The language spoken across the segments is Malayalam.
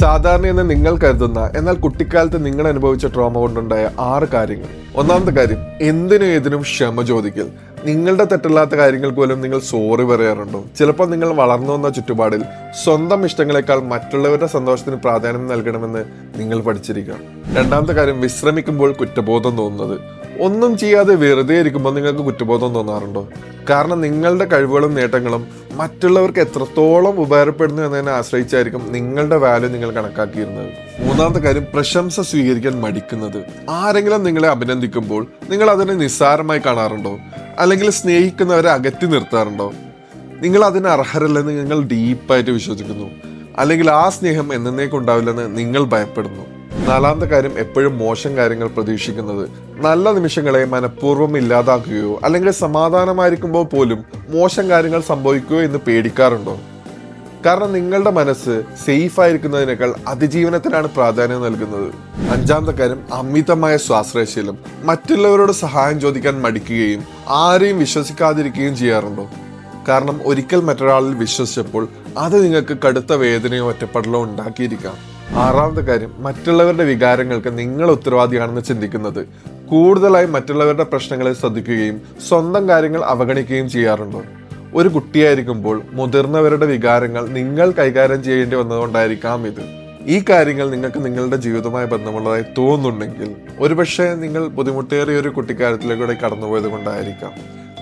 സാധാരണ എന്ന് നിങ്ങൾ കരുതുന്ന എന്നാൽ കുട്ടിക്കാലത്ത് നിങ്ങൾ അനുഭവിച്ച ട്രോമ കൊണ്ടുണ്ടായ ആറ് കാര്യങ്ങൾ. ഒന്നാമത്തെ കാര്യം എന്തിനും ഏതിനും ക്ഷമ ചോദിക്കൽ. നിങ്ങളുടെ തെറ്റല്ലാത്ത കാര്യങ്ങൾ പോലും നിങ്ങൾ സോറി പറയാറുണ്ടോ? ചിലപ്പോൾ നിങ്ങൾ വളർന്നു വന്ന ചുറ്റുപാടിൽ സ്വന്തം ഇഷ്ടങ്ങളെക്കാൾ മറ്റുള്ളവരുടെ സന്തോഷത്തിന് പ്രാധാന്യം നൽകണമെന്ന് നിങ്ങൾ പഠിച്ചിരിക്കാം രണ്ടാമത്തെ കാര്യം വിശ്രമിക്കുമ്പോൾ കുറ്റബോധം തോന്നുന്നത്. ഒന്നും ചെയ്യാതെ വെറുതെ ഇരിക്കുമ്പോൾ നിങ്ങൾക്ക് കുറ്റബോധം തോന്നാറുണ്ടോ? കാരണം നിങ്ങളുടെ കഴിവുകളും നേട്ടങ്ങളും മറ്റുള്ളവർക്ക് എത്രത്തോളം ഉപകാരപ്പെടുന്നു എന്നതിനെ ആശ്രയിച്ചായിരിക്കും നിങ്ങളുടെ വാല്യൂ നിങ്ങൾ കണക്കാക്കിയിരുന്നത്. മൂന്നാമത്തെ കാര്യം പ്രശംസ സ്വീകരിക്കാൻ മടിക്കുന്നത്. ആരെങ്കിലും നിങ്ങളെ അഭിനന്ദിക്കുമ്പോൾ നിങ്ങൾ അതിനെ നിസ്സാരമായി കാണാറുണ്ടോ? അല്ലെങ്കിൽ സ്നേഹിക്കുന്നവരെ അകറ്റി നിർത്താറുണ്ടോ? നിങ്ങൾ അതിന് അർഹരല്ലെന്ന് നിങ്ങൾ ഡീപ്പായിട്ട് വിശ്വസിക്കുന്നു. അല്ലെങ്കിൽ ആ സ്നേഹം എന്നേക്കുണ്ടാവില്ലെന്ന് നിങ്ങൾ ഭയപ്പെടുന്നു. നാലാമത്തെ കാര്യം എപ്പോഴും മോശം കാര്യങ്ങൾ പ്രതീക്ഷിക്കുന്നത്. നല്ല നിമിഷങ്ങളെ മനഃപൂർവം ഇല്ലാതാക്കുകയോ അല്ലെങ്കിൽ സമാധാനമായിരിക്കുമ്പോൾ പോലും മോശം കാര്യങ്ങൾ സംഭവിക്കുകയോ എന്ന് പേടിക്കാറുണ്ടോ? കാരണം നിങ്ങളുടെ മനസ്സ് സേഫ് ആയിരിക്കുന്നതിനേക്കാൾ അതിജീവനത്തിനാണ് പ്രാധാന്യം നൽകുന്നത്. അഞ്ചാമത്തെ കാര്യം അമിതമായ സ്വാശ്രയശീലം മറ്റുള്ളവരോട് സഹായം ചോദിക്കാൻ മടിക്കുകയും ആരെയും വിശ്വസിക്കാതിരിക്കുകയും ചെയ്യാറുണ്ടോ? കാരണം ഒരിക്കൽ മറ്റൊരാളിൽ വിശ്വസിച്ചപ്പോൾ അത് നിങ്ങൾക്ക് കടുത്ത വേദനയോ ഒറ്റപ്പെടലോ ഉണ്ടാക്കിയിരിക്കാം. ആറാമത്തെ കാര്യം മറ്റുള്ളവരുടെ വികാരങ്ങൾക്ക് നിങ്ങൾ ഉത്തരവാദിയാണെന്ന് ചിന്തിക്കുന്നത്. കൂടുതലായി മറ്റുള്ളവരുടെ പ്രശ്നങ്ങളെ ശ്രദ്ധിക്കുകയും സ്വന്തം കാര്യങ്ങൾ അവഗണിക്കുകയും ചെയ്യാറുണ്ടോ? ഒരു കുട്ടിയായിരിക്കുമ്പോൾ മുതിർന്നവരുടെ വികാരങ്ങൾ നിങ്ങൾ കൈകാര്യം ചെയ്യേണ്ടി വന്നതുകൊണ്ടായിരിക്കാം ഇത്. ഈ കാര്യങ്ങൾ നിങ്ങൾക്ക് നിങ്ങളുടെ ജീവിതവുമായി ബന്ധമുള്ളതായി തോന്നുന്നുണ്ടെങ്കിൽ ഒരുപക്ഷെ നിങ്ങൾ ബുദ്ധിമുട്ടേറിയ ഒരു കുട്ടിക്കാലത്തിലൂടെ കടന്നുപോയത് കൊണ്ടായിരിക്കാം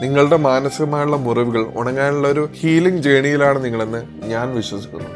നിങ്ങളുടെ മാനസികമായുള്ള മുറിവുകൾ ഉണങ്ങാനുള്ള ഒരു ഹീലിംഗ് ജേണിയിലാണ് നിങ്ങളെന്ന് ഞാൻ വിശ്വസിക്കുന്നു.